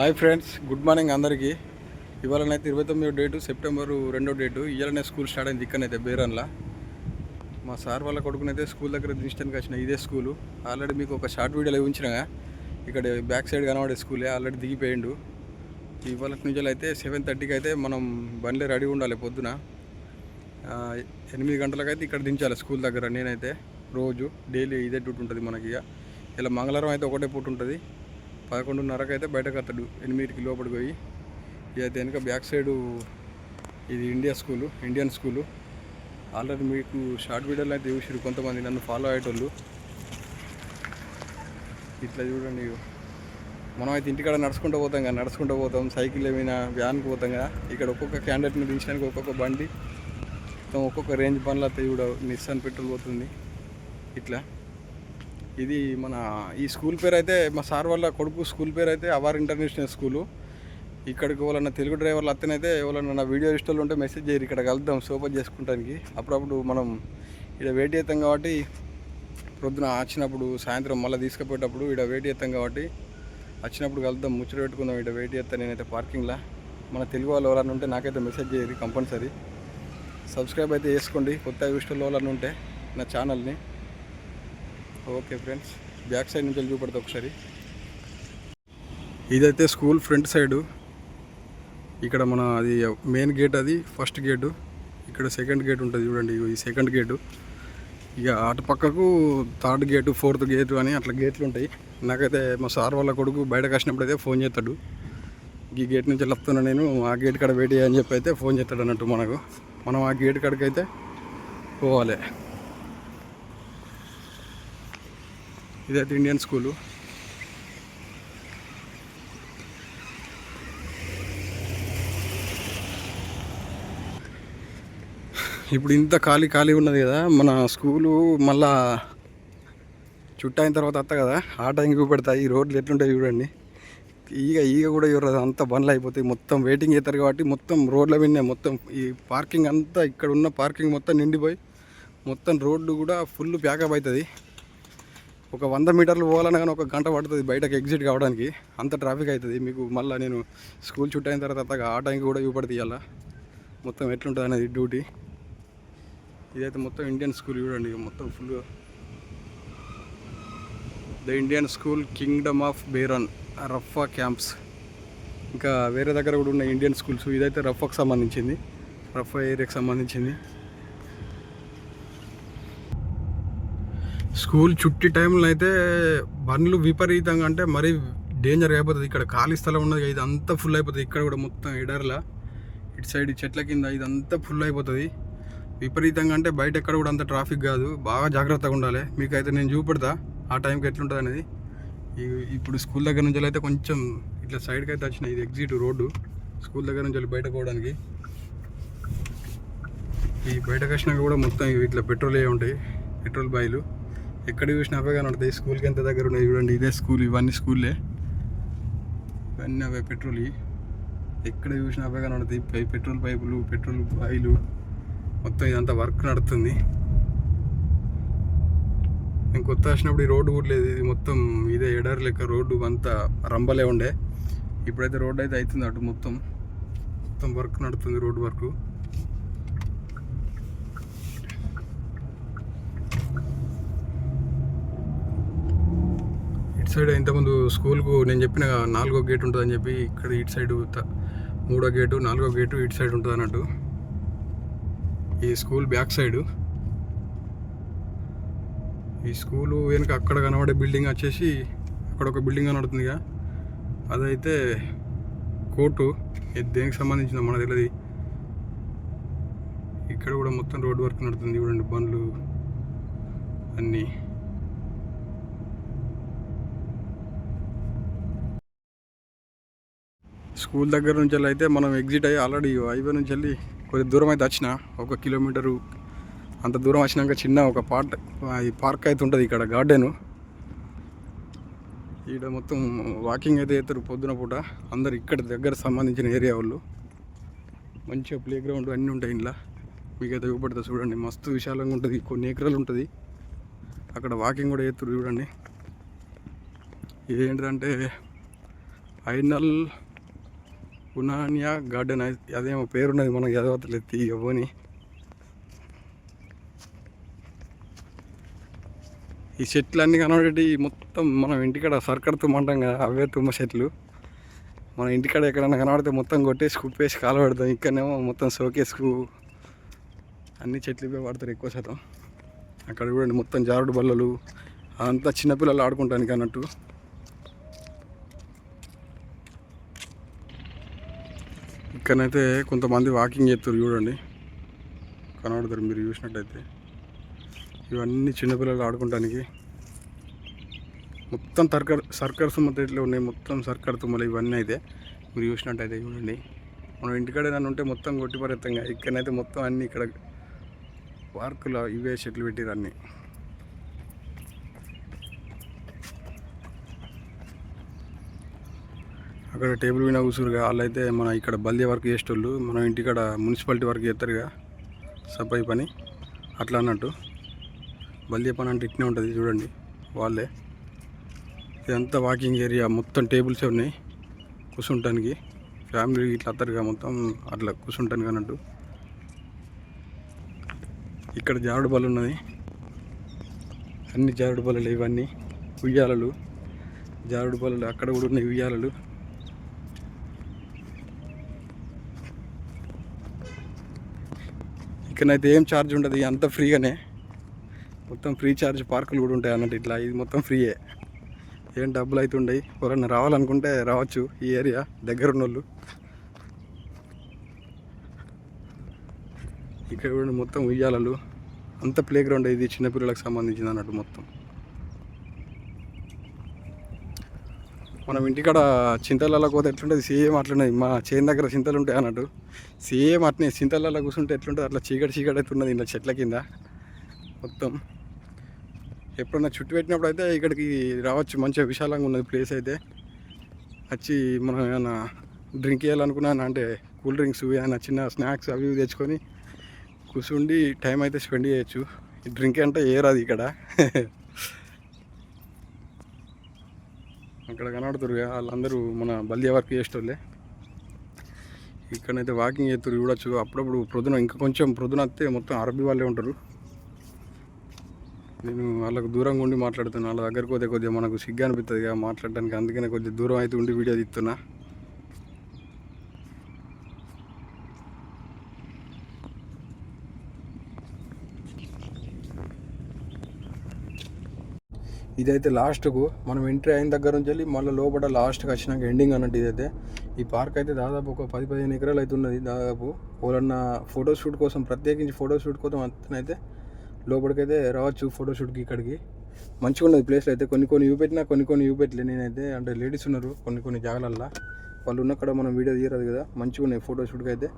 Hi friends good morning అందరికీ. ఇవాళనైతే ఇరవై తొమ్మిదో డేటు సెప్టెంబరు రెండో డేటు. ఇవాళనే స్కూల్ స్టార్ట్ అయింది ఇక్కడనైతే బేరన్లా. మా సార్ వాళ్ళ కొడుకునైతే స్కూల్ దగ్గర దించడానికి వచ్చిన ఇదే స్కూలు. ఆల్రెడీ మీకు ఒక షార్ట్ వీడియోలో ఉంచినగా. ఇక్కడ బ్యాక్ సైడ్ కనబడే స్కూలే ఆల్రెడీ దిగిపోయిండు. ఇవాళ నుంచి అయితే సెవెన్ థర్టీకి అయితే మనం బండ్లే రెడీ ఉండాలి పొద్దున. ఎనిమిది గంటలకైతే ఇక్కడ దించాలి స్కూల్ దగ్గర నేనైతే. రోజు డైలీ ఇదే డ్యూటీ ఉంటుంది మనకి ఇక. ఇలా మంగళవారం అయితే ఒకటే పూట ఉంటుంది. పదకొండున్నరకు అయితే బయటకు వస్తాడు. ఎనిమిదికి లోపలికి పోయి. ఇక అయితే వెనుక బ్యాక్ సైడు ఇది India school Indian school. Already మీకు షార్ట్ వీడియోలు అయితే చూసిరు కొంతమంది నన్ను ఫాలో అయ్యేటోళ్ళు. ఇట్లా చూడండి. మనం అయితే ఇంటికాడ నడుచుకుంటూ పోతాం కదా నడుచుకుంటూ పోతాం సైకిల్ ఏమైనా వ్యాన్కి పోతాం కదా. ఇక్కడ ఒక్కొక్క క్యాండిడేట్ని దించడానికి ఒక్కొక్క బండి మొత్తం ఒక్కొక్క రేంజ్ బండ్లు అయితే చూడ నిస్సాన్ పెట్రోల్ పోతుంది. ఇట్లా. ఇది మన ఈ స్కూల్ పేరు అయితే మా సార్ వాళ్ళ కొడుకు స్కూల్ పేరు అయితే అవార్ ఇంటర్నేషనల్ స్కూలు. ఇక్కడికి ఎవరన్నా తెలుగు డ్రైవర్లు అత్తనైతే ఎవరన్నా నా వీడియో ఇష్టాలు ఉంటే మెసేజ్ చేయరు ఇక్కడ కలుద్దాం సోపర్ చేసుకుంటానికి. అప్పుడప్పుడు మనం ఇక్కడ వెయిట్ చేస్తాం కాబట్టి ప్రొద్దున వచ్చినప్పుడు సాయంత్రం మళ్ళీ తీసుకుపోయేటప్పుడు ఇక్కడ వెయిట్ చేస్తాం కాబట్టి వచ్చినప్పుడు కలుద్దాం ముచ్చట పెట్టుకుందాం ఇక్కడ వెయిట్ చేస్తాను నేనైతే పార్కింగ్లో. మన తెలుగు వాళ్ళు ఎవరన్నా ఉంటే నాకైతే మెసేజ్ చేయరు కంపల్సరీ. సబ్స్క్రైబ్ అయితే చేసుకోండి కొత్త ఇష్టాలు ఎవరన్నా ఉంటే నా ఛానల్ని. ఓకే ఫ్రెండ్స్ బ్యాక్ సైడ్ నుంచి వెళ్ళి చూపెడతా ఒకసారి. ఇదైతే స్కూల్ ఫ్రంట్ సైడు. ఇక్కడ మన అది మెయిన్ గేట్ అది ఫస్ట్ గేటు. ఇక్కడ సెకండ్ గేట్ ఉంటుంది చూడండి ఈ సెకండ్ గేటు. ఇక అటు పక్కకు థర్డ్ గేటు ఫోర్త్ గేటు అని అట్లా గేట్లు ఉంటాయి. నాకైతే మా సార్ వాళ్ళ కొడుకు బయటకు వచ్చినప్పుడు అయితే ఫోన్ చేస్తాడు. ఈ గేట్ నుంచి వెళ్తున్నా నేను ఆ గేట్ కాడ వెయిట్ చేయని చెప్పి అయితే ఫోన్ చేస్తాడు అన్నట్టు మనకు. మనం ఆ గేట్ కాడికి అయితే పోవాలి. ఇదైతే ఇండియన్ స్కూలు ఇప్పుడు ఇంత ఖాళీ ఖాళీ ఉన్నది కదా మన స్కూలు మళ్ళా చుట్టైన తర్వాత వస్తా కదా ఆ టైంకి పెడతాయి ఈ రోడ్లు ఎట్లుంటాయి చూడండి. ఈగ ఈగ కూడా చూడదు అంత బండ్లు అయిపోతాయి. మొత్తం వెయిటింగ్ చేస్తారు కాబట్టి మొత్తం రోడ్ల విన్నే మొత్తం ఈ పార్కింగ్ అంతా ఇక్కడ ఉన్న పార్కింగ్ మొత్తం నిండిపోయి మొత్తం రోడ్డు కూడా ఫుల్ ప్యాకప్ అవుతుంది. ఒక వంద మీటర్లు పోవాలన్నా కానీ ఒక గంట పడుతుంది బయటకు ఎగ్జిట్ కావడానికి. అంత ట్రాఫిక్ అవుతుంది. మీకు మళ్ళీ నేను స్కూల్ చుట్టూ అయిన తర్వాత ఆ టైంకి కూడా చూపడి తీయాల మొత్తం ఎట్లుంటుంది అనేది డ్యూటీ ఇదైతే మొత్తం ఇండియన్ స్కూల్ చూడండి. మొత్తం full the Indian school kingdom of Bahrain Riffa camps ఇంకా వేరే దగ్గర కూడా ఉన్న ఇండియన్ స్కూల్స్ ఇదైతే రఫాకు సంబంధించింది. రఫా ఏరియాకి సంబంధించింది. స్కూల్ చుట్టి టైంలో అయితే బండ్లు విపరీతంగా అంటే మరీ డేంజర్ అయిపోతుంది. ఇక్కడ ఖాళీ స్థలం ఉన్నది ఇది అంతా ఫుల్ అయిపోతుంది. ఇక్కడ కూడా మొత్తం ఎడర్లా. ఇటు సైడ్ చెట్ల కింద ఇదంతా ఫుల్ అయిపోతుంది. విపరీతంగా అంటే బయట ఎక్కడ కూడా అంత ట్రాఫిక్ కాదు. బాగా జాగ్రత్తగా ఉండాలి. మీకైతే నేను చూపెడతా. ఆ టైంకి ఎట్లుంటుంది అనేది. ఇప్పుడు స్కూల్ దగ్గర నుంచి అయితే కొంచెం ఇట్లా సైడ్కి అయితే వచ్చినాయి. ఇది ఎగ్జిట్ రోడ్డు. స్కూల్ దగ్గర నుంచి వెళ్ళి బయటకు పోవడానికి. ఈ బయటకు వచ్చినాక కూడా మొత్తం ఇవి ఇట్లా పెట్రోల్ ఏ ఉంటాయి. పెట్రోల్ బాయిలు. ఎక్కడ చూసినా అవే కనబడతాయి స్కూల్కి ఎంత దగ్గర ఉన్నాయి చూడండి. ఇదే స్కూల్ ఇవన్నీ స్కూల్లే. ఇవన్నీ అవే పెట్రోల్. ఎక్కడ చూసినా అవే కనబడతాయి పెట్రోల్ పైపులు పెట్రోల్ బాయిలు మొత్తం ఇదంతా వర్క్ నడుస్తుంది నేను కొత్త వచ్చినప్పుడు ఈ రోడ్డు కూడా లేదు. ఇది మొత్తం ఇదే ఎడారి లెక్క రోడ్డు అంతా రంబలే ఉండే. ఇప్పుడైతే రోడ్డు అయితే అవుతుంది అటు మొత్తం. మొత్తం వర్క్ నడుతుంది రోడ్డు వర్క్. ఇటు సైడ్ ఇంతకుముందు స్కూల్కు నేను చెప్పిన నాలుగో గేట్ ఉంటుందని చెప్పి ఇక్కడ ఇటు సైడ్ మూడో గేటు నాలుగో గేటు ఇటు సైడ్ ఉంటుంది అన్నట్టు. ఈ స్కూల్ బ్యాక్ సైడు. ఈ స్కూలు వెనుక అక్కడ కనబడే బిల్డింగ్ వచ్చేసి అక్కడ ఒక బిల్డింగ్ కనబడుతుందిగా అదైతే కోర్టు ఇది దేనికి సంబంధించిన మన తెలియదు ఇక్కడ కూడా మొత్తం రోడ్ వర్క్ నడుతుంది చూడండి బండ్లు అన్నీ. స్కూల్ దగ్గర నుంచి వెళ్ళి అయితే మనం ఎగ్జిట్ అయ్యి ఆల్రెడీ హైవే నుంచి వెళ్ళి కొద్ది దూరం అయితే వచ్చిన ఒక కిలోమీటరు అంత దూరం వచ్చినాక చిన్న ఒక పార్ట్ ఈ పార్క్ అయితే ఉంటుంది ఇక్కడ గార్డెను. ఈడ మొత్తం వాకింగ్ అయితే చేస్తారు పొద్దున పూట. అందరు ఇక్కడ దగ్గర సంబంధించిన ఏరియా వాళ్ళు. మంచిగా ప్లే గ్రౌండ్ అన్నీ ఉంటాయి ఇంట్లో మీకైతే చూపడతా చూడండి. మస్తు విశాలంగా ఉంటుంది. కొన్ని ఎకరాలు ఉంటుంది. అక్కడ వాకింగ్ కూడా చేస్తారు చూడండి. ఏంటంటే ఫైనల్ ఉనానియా గార్డెన్ అదేమో పేరున్నది మనకు చదవట్లేదు తీయబోని ఈ చెట్లు అన్నీ కనబడేటి మొత్తం మనం ఇంటికాడ సర్కర్ తుమ్మంటాం కదా అవే తుమ్మ చెట్లు. మన ఇంటికాడ ఎక్కడైనా కనబడితే మొత్తం కొట్టేసి కుప్పేసి కాలు పెడతాం. ఇక్కడనేమో మొత్తం సోకేసుకు అన్ని చెట్లు పడతారు ఎక్కువ శాతం. అక్కడ చూడండి మొత్తం జారుడు బల్లలు. అదంతా చిన్నపిల్లలు ఆడుకుంటానికి అన్నట్టు. ఇక్కడనైతే కొంతమంది వాకింగ్ చేస్తారు చూడండి. కనబడతారు మీరు చూసినట్టయితే. ఇవన్నీ చిన్నపిల్లలు ఆడుకోవడానికి మొత్తం సర్కర్ సర్కర్ మొత్తం ఇట్లా ఉన్నాయి. మొత్తం సర్కర్ తుమ్మలు ఇవన్నీ అయితే. మీరు చూసినట్టయితే చూడండి. మనం ఇంటికాడ నన్ను ఉంటే మొత్తం కొట్టి ఇక్కడనైతే మొత్తం అన్నీ ఇక్కడ పార్కులో ఇవే చెట్లు పెట్టిరు అన్నీ. అక్కడ టేబుల్ మీద కూర్చురుగా వాళ్ళైతే మన ఇక్కడ బల్దీ వర్క్ చేసేటోళ్ళు మనం ఇంటికాడ మున్సిపాలిటీ వర్క్ చేస్తారుగా సఫాయి పని అట్లా అన్నట్టు. బల్దీ పని అంటే ఇట్నే ఉంటుంది చూడండి వాళ్ళే. ఇదంతా వాకింగ్ ఏరియా మొత్తం టేబుల్సే ఉన్నాయి కూర్చుంటానికి. ఫ్యామిలీ ఇట్లా వస్తారుగా మొత్తం అట్లా కూర్చుంటానికి అన్నట్టు. ఇక్కడ జారుడు బల్ల ఉన్నది. అన్ని జారుడు బల్లలు ఇవన్నీ ఉయ్యాలలు. జారుడు బల్లలు అక్కడ కూడా ఉన్నాయి ఉయ్యాలలు. ఇక్కడైతే ఏం ఛార్జ్ ఉండదు అంత ఫ్రీగానే. మొత్తం ఫ్రీ ఛార్జ్ పార్కులు కూడా ఉంటాయి అన్నట్టు ఇట్లా ఇది మొత్తం ఫ్రీయే ఏం. డబ్బులు అయితే ఉండయి. ఎవరైనా రావాలనుకుంటే రావచ్చు ఈ ఏరియా దగ్గర ఉన్న వాళ్ళు ఇక్కడ కూడా మొత్తం ఉయ్యాలలు. అంత ప్లే గ్రౌండ్ ఇది చిన్నపిల్లలకు సంబంధించింది అన్నట్టు మొత్తం. మనం ఇంటికాడ చింతలలో పోతే ఎట్లుంటుంది? సేమ్ అట్లున్నది మా చేను దగ్గర చింతలు ఉంటాయి అన్నట్టు. సేమ్ అట్నే చింతలలో కూర్చుంటే ఎట్లుంటుంది? అట్లా చీకటి చీకటి అయితే ఉన్నది ఇలా చెట్ల కింద. మొత్తం. ఎప్పుడన్నా చుట్టు పెట్టినప్పుడు అయితే ఇక్కడికి రావచ్చు. మంచిగా విశాలంగా ఉన్నది ప్లేస్ అయితే. వచ్చి మనం ఏమైనా డ్రింక్ చేయాలనుకున్నాను అంటే కూల్ డ్రింక్స్ ఏమైనా చిన్న స్నాక్స్ అవి ఇవి తెచ్చుకొని కూర్చుండి టైం అయితే స్పెండ్ చేయొచ్చు. ఈ డ్రింక్ అంటే ఏ రాదు ఇక్కడ. అక్కడ కనబడుతురు వాళ్ళందరూ మన బల్దియా వర్క్ చేసేటోళ్ళే ఇక్కడైతే వాకింగ్ చేస్తారు చూడొచ్చు. అప్పుడప్పుడు ప్రొద్దున ఇంకా కొంచెం ప్రొద్దున వస్తే మొత్తం అరబీ వాళ్ళే ఉంటారు. నేను వాళ్ళకు దూరంగా ఉండి మాట్లాడుతున్నా. వాళ్ళ దగ్గరకు పోతే కొద్దిగా మనకు సిగ్గు అనిపిస్తుంది మాట్లాడడానికి అందుకనే కొద్దిగా దూరం అయితే ఉండి వీడియో తీస్తున్నా. ఇదైతే లాస్ట్కు మనం ఎంట్రీ అయిన దగ్గర నుంచి వెళ్ళి మళ్ళీ లోపల లాస్ట్కి వచ్చినాక ఎండింగ్ అన్నట్టు ఇదైతే. ఈ పార్క్ అయితే దాదాపు ఒక పది పదిహేను ఎకరాలు అయితే ఉన్నది దాదాపు. ఎవరన్నా ఫోటో షూట్ కోసం ప్రత్యేకించి ఫోటో షూట్ కోసం అతనైతే లోపలికైతే రావచ్చు ఫోటో షూట్కి ఇక్కడికి. మంచిగా ఉన్నది ప్లేస్లో అయితే. కొన్ని కొన్ని చూపెట్టినా కొన్ని కొన్ని చూపెట్టలే. నేనైతే అంటే లేడీస్ ఉన్నారు కొన్ని కొన్ని జాగాలల్లో. వాళ్ళు ఉన్నక్కడ మనం వీడియో తీయరాదు కదా. మంచిగా ఉన్నాయి ఫోటో షూట్కి అయితే.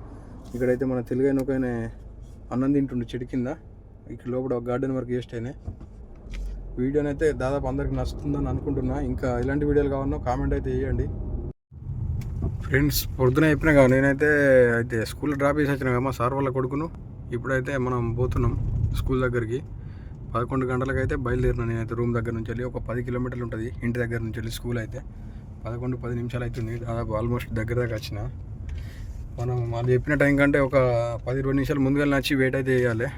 ఇక్కడైతే మన తెలుగైన ఒక ఆయన అన్నం తింటుండు చెట్టు కింద. ఇక్కడ లోపల గార్డెన్ వర్క్ చేస్తేనే వీడియోనైతే దాదాపు అందరికి నచ్చుతుందని అనుకుంటున్నా. ఇంకా ఇలాంటి వీడియోలు కావాలన్నా కామెంట్ అయితే చేయండి. ఫ్రెండ్స్ పొద్దున చెప్పినా కదా నేనైతే అయితే స్కూల్లో డ్రాప్ చేసి వచ్చిన కదా మా సార్ వాళ్ళ కొడుకును. ఇప్పుడైతే మనం పోతున్నాం స్కూల్ దగ్గరికి. పదకొండు గంటలకైతే అయితే బయలుదేరినా నేనైతే రూమ్ దగ్గర నుంచి వెళ్ళి. ఒక పది కిలోమీటర్లు ఉంటుంది ఇంటి దగ్గర నుంచి వెళ్ళి స్కూల్ అయితే. పదకొండు పది నిమిషాలు అవుతుంది. దాదాపు ఆల్మోస్ట్ దగ్గర దాకా వచ్చిన. మనం వాళ్ళు చెప్పిన టైం కంటే ఒక పది ఇరవై నిమిషాలు ముందుగా నచ్చి వెయిట్ అయితే చేయాలి.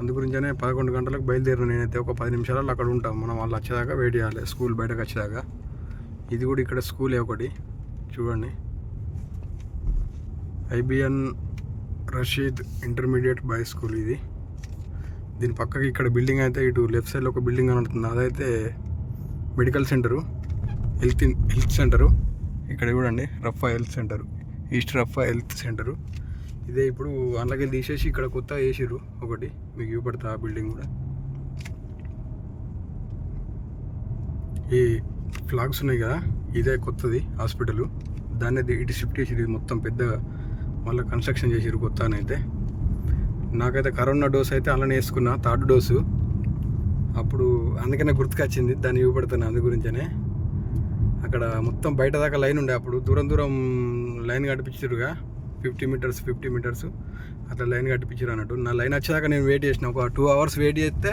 అందుగురించనే పదకొండు గంటలకు బయలుదేరిన నేనైతే ఒక పది నిమిషాలలో అక్కడ ఉంటాం. మనం వాళ్ళు వచ్చేదాకా వెయిట్ చేయాలి. స్కూల్ బయటకు వచ్చేదాకా. ఇది కూడా ఇక్కడ స్కూలే ఒకటి. చూడండి. Ibn Rashid intermediate boy school ఇది. దీని పక్కకి ఇక్కడ బిల్డింగ్ అయితే ఇటు లెఫ్ట్ సైడ్లో ఒక బిల్డింగ్ కనబడుతుంది. అదైతే medical centre. Health in- health centre. ఇక్కడ చూడండి. Riffa health centre. East Riffa health centre. ఇదే ఇప్పుడు అందులోకి తీసేసి ఇక్కడ కొత్త వేసిర్రు ఒకటి. మీకు చూపెడతా ఆ బిల్డింగ్ కూడా. ఈ ఫ్లాగ్స్ ఉన్నాయి కదా ఇదే కొత్తది హాస్పిటల్ దాన్ని ఇటు షిఫ్ట్ చేసిరు మొత్తం పెద్ద మళ్ళీ కన్స్ట్రక్షన్ చేసిరు కొత్త అయితే. నాకైతే కరోనా డోస్ అయితే అలానే వేసుకున్నా థర్డ్ డోసు అప్పుడు అందుకనే గుర్తుకొచ్చింది దాన్ని ఇవ్వబడతాను అందు గురించనే. అక్కడ మొత్తం బయట దాకా లైన్ ఉండే అప్పుడు దూరం దూరం లైన్ కట్టించారుగా ఫిఫ్టీ మీటర్స్ ఫిఫ్టీ మీటర్స్ అట్లా లైన్ కట్టిపించారు అన్నట్టు. నా లైన్ వచ్చేదాకా నేను వెయిట్ చేసిన. ఒక టూ అవర్స్ వెయిట్ చేస్తే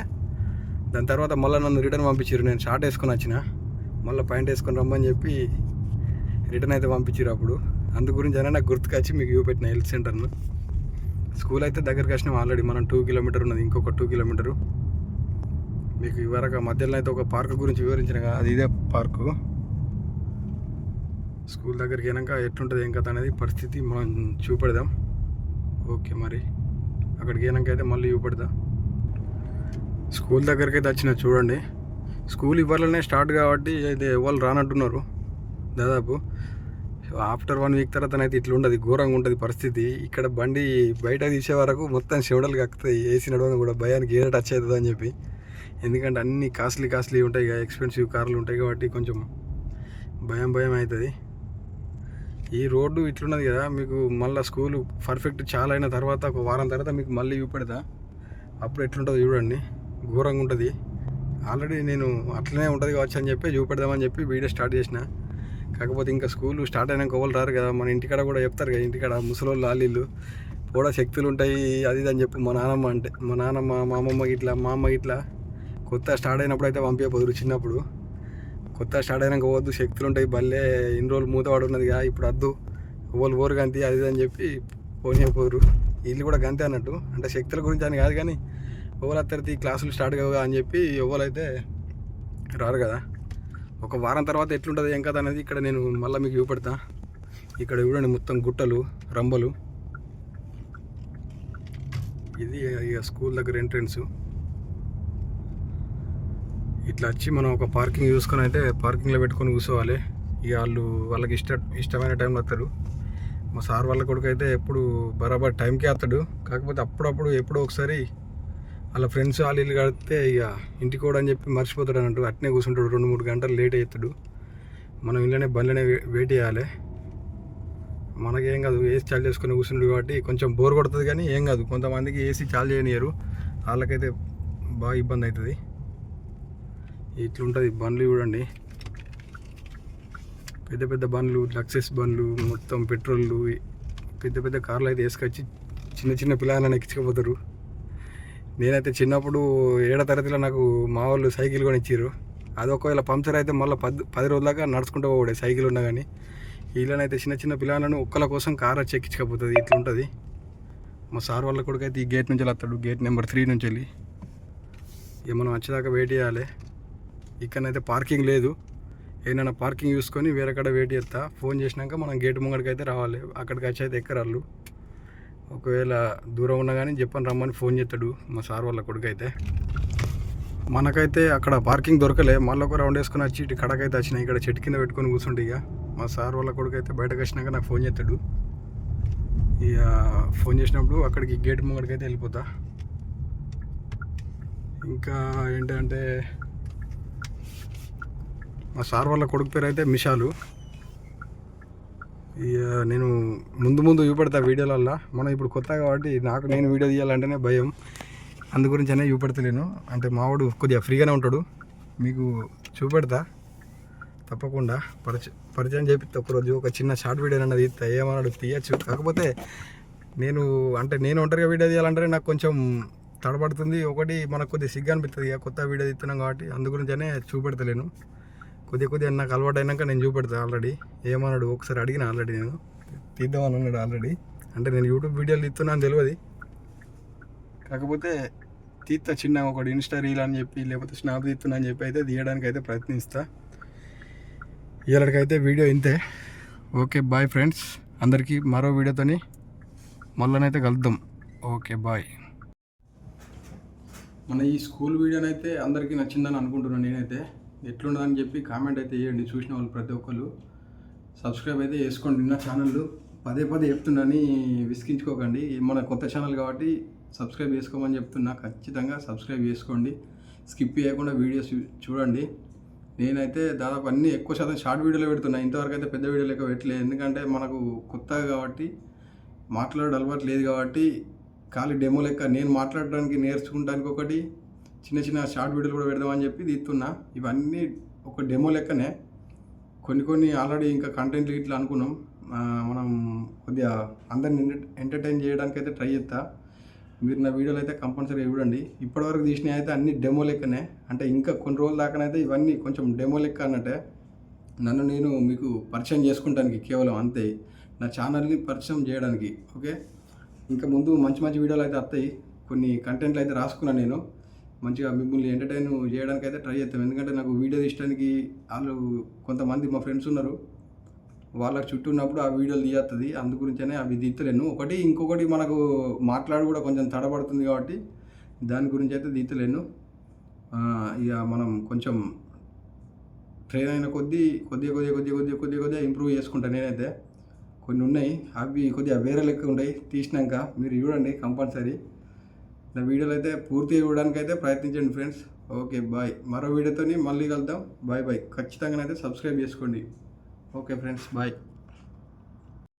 దాని తర్వాత మళ్ళీ నన్ను రిటర్న్ పంపించారు నేను షార్ట్ వేసుకొని వచ్చిన. మళ్ళీ పాయింట్ వేసుకొని రమ్మని చెప్పి రిటర్న్ అయితే పంపించారు అప్పుడు. అందు గురించి అయినా నాకు గుర్తుకొచ్చి మీకు చూపెట్టిన హెల్త్ సెంటర్ను స్కూల్ అయితే దగ్గరికి వచ్చినాం ఆల్రెడీ మనం టూ కిలోమీటర్ ఉన్నది. ఇంకొక టూ కిలోమీటరు మీకు ఇవరకు మధ్యలో అయితే ఒక పార్క్ గురించి వివరించిన అది ఇదే పార్కు స్కూల్ దగ్గరికి అయినాక ఎట్లుంటుంది ఏం కథ అనేది పరిస్థితి మనం చూపెడదాం. ఓకే మరి. అక్కడికి వెళ్ళాక అయితే మళ్ళీ చూపెడదాం స్కూల్ దగ్గరికి అయితే వచ్చిన చూడండి. స్కూల్ ఇవ్వాలనే స్టార్ట్ కాబట్టి అయితే వాళ్ళు రానట్టున్నారు. దాదాపు ఆఫ్టర్ వన్ వీక్ తర్వాత అయితే ఇట్లా ఉండదు ఘోరంగా ఉంటుంది పరిస్థితి. ఇక్కడ బండి బయట తీసే వరకు మొత్తం శివడలు కక్కుతాయి ఏసీ నడవడం కూడా భయానికి ఏదో టచ్ అవుతుంది అని చెప్పి. ఎందుకంటే అన్ని కాస్ట్లీ కాస్ట్లీ ఉంటాయి ఎక్స్పెన్సివ్ కార్లు ఉంటాయి కాబట్టి కొంచెం భయం భయం అవుతుంది. ఈ రోడ్డు ఇట్లున్నది కదా మీకు మళ్ళీ స్కూలు పర్ఫెక్ట్ చాలా అయిన తర్వాత ఒక వారం తర్వాత మీకు మళ్ళీ చూపెడతా. అప్పుడు ఎట్లుంటుందో చూడండి. ఘోరంగా ఉంటుంది. ఆల్రెడీ నేను అట్లనే ఉంటుంది కావచ్చు అని చెప్పి చూపెడదామని చెప్పి వీడియో స్టార్ట్ చేసిన. కాకపోతే ఇంకా స్కూల్ స్టార్ట్ అయినాక ఎవరు రారు కదా మన ఇంటికాడ కూడా చెప్తారు కదా ఇంటికాడ ముసలోళ్ళు లాలీళ్ళు కూడా శక్తులు ఉంటాయి అది ఇది అని చెప్పి మా నాన్నమ్మ అంటే మా నాన్నమ్మ మా అమ్మమ్మ ఇట్లా మా అమ్మ ఇట్లా కొత్త స్టార్ట్ అయినప్పుడు అయితే పంపించబోదురు చిన్నప్పుడు. కొత్త స్టార్ట్ అయినాక పోవద్దు శక్తులు ఉంటాయి భలే ఇన్ని రోజులు మూత పడి ఇప్పుడు వద్దు ఎవరు పోరు గంతి అది అని చెప్పి పోనీ పోరు. వీళ్ళు కూడా గంతే అన్నట్టు. అంటే శక్తుల గురించి అని కాదు కానీ ఎవరు ఈ క్లాసులు స్టార్ట్ కావుగా అని చెప్పి ఎవరైతే రారు కదా ఒక వారం తర్వాత ఎట్లుంటుంది ఏం కదా అనేది ఇక్కడ నేను మళ్ళీ మీకు చూపెడతా. ఇక్కడ చూడండి మొత్తం గుట్టలు రంబలు. ఇది ఇక స్కూల్ దగ్గర ఎంట్రన్స్. ఇట్లా వచ్చి మనం ఒక పార్కింగ్ చూసుకొని అయితే పార్కింగ్లో పెట్టుకొని కూర్చోవాలి. ఇక వాళ్ళు వాళ్ళకి ఇష్ట ఇష్టమైన టైంలో వస్తారు. మా సార్ వాళ్ళ కొడుకు అయితే ఎప్పుడు బరాబర్ టైంకే వస్తాడు. కాకపోతే అప్పుడప్పుడు ఎప్పుడో ఒకసారి వాళ్ళ ఫ్రెండ్స్ వాళ్ళు ఇల్లు కడితే ఇక ఇంటికి కూడా అని చెప్పి మర్చిపోతాడు అన్నట్టు అట్నే కూర్చుంటాడు. రెండు మూడు గంటలు లేట్ అవుతాడు మనం ఇళ్ళనే బండ్లనే వెయిట్ చేయాలి. మనకేం కాదు ఏసీ చాలు చేసుకుని కూర్చుంటాడు కాబట్టి కొంచెం బోర్ కొడుతుంది కానీ ఏం కాదు. కొంతమందికి ఏసీ చాలు చేయనియరు వాళ్ళకైతే బాగా ఇబ్బంది అవుతుంది. ఇట్లుంటుంది బండ్లు చూడండి. పెద్ద పెద్ద బండ్లు లక్సెస్ బండ్లు మొత్తం పెట్రోళ్ళు పెద్ద పెద్ద కార్లు అయితే వేసుకొచ్చి చిన్న చిన్న పిల్లలను ఎక్కించుకుపోతారు నేనైతే చిన్నప్పుడు ఏడో తరగతిలో నాకు మా వాళ్ళు సైకిల్ కొని ఇచ్చారు అది ఒకవేళ పంక్చర్ అయితే మళ్ళీ పది పది రోజుల దాకా నడుచుకుంటూ పోడే సైకిల్ ఉన్నా కానీ వీళ్ళనైతే చిన్న చిన్న పిల్లలను ఒక్కల కోసం కార్ వచ్చి ఎక్కించుకపోతుంది ఇట్లుంటుంది. మా సార్ వాళ్ళ కొడుకు అయితే ఈ గేట్ నుంచి వస్తాడు గేట్ నెంబర్ త్రీ నుంచి వెళ్ళి. ఇక మనం వచ్చేదాకా వెయిట్ చేయాలి. ఇక్కడనైతే పార్కింగ్ లేదు. ఏదైనా పార్కింగ్ చూసుకొని వేరే కడ వెయిట్ చేస్తా. ఫోన్ చేసినాక మనం గేట్ ముంగడికి అయితే రావాలి. అక్కడికి వచ్చి అయితే ఎక్కరాళ్ళు? ఒకవేళ దూరం ఉన్నా కానీ చెప్పని రమ్మని ఫోన్ చేస్తాడు మా సార్ వాళ్ళ కొడుకు అయితే మనకైతే అక్కడ పార్కింగ్ దొరకలే. మళ్ళీ ఒక రౌండ్ వేసుకుని వచ్చి ఇటు కడకైతే వచ్చినాయి ఇక్కడ చెట్టు కింద పెట్టుకొని కూర్చుంటే ఇక. మా సార్ వాళ్ళ కొడుకు అయితే బయటకు వచ్చినాక నాకు ఫోన్ చేస్తాడు. ఇక ఫోన్ చేసినప్పుడు అక్కడికి గేట్ ముంగడికి అయితే వెళ్ళిపోతా. ఇంకా ఏంటంటే మా సార్ వాళ్ళ కొడుకు పేరు అయితే మిషాలు ఇక నేను ముందు ముందు చూపెడతా వీడియోలల్లో. మనం ఇప్పుడు కొత్త కాబట్టి నాకు నేను వీడియో తీయాలంటేనే భయం. అందు గురించి అనే చూపెడతలేను. అంటే మావాడు కొద్దిగా ఫ్రీగానే ఉంటాడు. మీకు చూపెడతా. తప్పకుండా పరిచయం పరిచయం చేపిస్తే ఒకరోజు. ఒక చిన్న షార్ట్ వీడియో అన్నది తీస్తా. ఏమన్నాడు తీయచ్చు. కాకపోతే నేను అంటే నేను ఒంటరిగా వీడియో తీయాలంటే నాకు కొంచెం తడబడుతుంది. ఒకటి మనకు కొద్దిగా సిగ్గు అనిపిస్తుంది ఇక కొత్త వీడియో తీస్తున్నాం కాబట్టి. అందు గురించనే చూపెడతలేను. కొద్దిగా కొద్దిగా నాకు అలవాటు అయినాక నేను చూపెడతా ఆల్రెడీ ఏమన్నాడు? ఒకసారి అడిగిన ఆల్రెడీ నేను. తీద్దామని అన్నాడు ఆల్రెడీ అంటే నేను యూట్యూబ్ వీడియోలు తీస్తున్నాను తెలియదు కాకపోతే తీస్తా చిన్న ఒకటి ఇన్స్టా రీల్ అని చెప్పి లేకపోతే స్నాప్ తీస్తున్నా అని చెప్పి అయితే తీయడానికి అయితే ప్రయత్నిస్తా. ఇలాడికైతే వీడియో ఇంతే. ఓకే బాయ్ ఫ్రెండ్స్ అందరికీ మరో వీడియోతోని మళ్ళీనైతే కలుద్దాం. ఓకే బాయ్ మన ఈ స్కూల్ వీడియోనైతే అందరికీ నచ్చిందని అనుకుంటున్నాను నేనైతే. ఎట్లుండదని చెప్పి కామెంట్ అయితే చేయండి. చూసిన వాళ్ళు ప్రతి ఒక్కరు సబ్స్క్రైబ్ అయితే చేసుకోండి. నిన్న ఛానళ్ళు పదే పదే చెప్తున్నాని విసిగించుకోకండి. మన కొత్త ఛానల్ కాబట్టి సబ్స్క్రైబ్ చేసుకోమని చెప్తున్నా. ఖచ్చితంగా సబ్స్క్రైబ్ చేసుకోండి. స్కిప్ చేయకుండా వీడియోస్ చూ- చూడండి. నేనైతే దాదాపు అన్ని ఎక్కువ శాతం షార్ట్ వీడియోలో పెడుతున్నా. ఇంతవరకు అయితే పెద్ద వీడియోలు ఎక్కువ పెట్టలేదు ఎందుకంటే మనకు కొత్తగా కాబట్టి మాట్లాడే అలవాటు లేదు కాబట్టి ఖాళీ డెమో లెక్క నేను మాట్లాడడానికి నేర్చుకుంటానికి ఒకటి చిన్న చిన్న షార్ట్ వీడియోలు కూడా పెడదామని చెప్పి తీస్తున్నా ఇవన్నీ ఒక డెమో లెక్కనే. కొన్ని కొన్ని ఆల్రెడీ ఇంకా కంటెంట్లు ఇట్లా అనుకున్నాం. మనం కొద్దిగా అందరిని ఎంటర్టైన్ చేయడానికి అయితే ట్రై చేస్తా. మీరు నా వీడియోలు అయితే కంపల్సరీ చూడండి. ఇప్పటివరకు తీసినవి అయితే అన్ని డెమో లెక్కనే. అంటే ఇంకా కొన్ని రోజుల దాకానైతే ఇవన్నీ కొంచెం డెమో లెక్క అన్నట్టే. నన్ను నేను మీకు పరిచయం చేసుకుంటానికి కేవలం అంతే. నా ఛానల్ని పరిచయం చేయడానికి ఓకే? ఇంకా ముందు మంచి మంచి వీడియోలు అయితే వస్తాయి. కొన్ని కంటెంట్లు అయితే రాసుకున్నాను నేను. మంచిగా మిమ్మల్ని ఎంటర్టైన్ చేయడానికి అయితే ట్రై చేస్తాం. ఎందుకంటే నాకు వీడియో తీయడానికి వాళ్ళు కొంతమంది మా ఫ్రెండ్స్ ఉన్నారు. వాళ్ళకి చుట్టూ ఉన్నప్పుడు ఆ వీడియోలు తీయస్తుంది అందు గురించనే అవి తీస్తలేను ఒకటి ఇంకొకటి మనకు మాట్లాడి కూడా కొంచెం తడబడుతుంది కాబట్టి దాని గురించి అయితే తీస్తలేను ఇక మనం కొంచెం ట్రైన్ అయిన కొద్దీ కొద్దిగా కొద్దిగా కొద్దిగా కొద్దిగా కొద్దిగా కొద్దిగా ఇంప్రూవ్ చేసుకుంటా నేనైతే. కొన్ని ఉన్నాయి. అవి కొద్దిగా వేరే లెక్క ఉంటాయి. తీసినాక మీరు చూడండి కంపల్సరీ. నా వీడియోలు అయితే పూర్తి ఇవ్వడానికి అయితే ప్రయత్నించండి ఫ్రెండ్స్. Okay bye. మరో వీడియోతోని మళ్ళీ కలుద్దాం. Bye bye. ఖచ్చితంగా అయితే సబ్స్క్రైబ్ చేసుకోండి. Okay friends. బాయ్.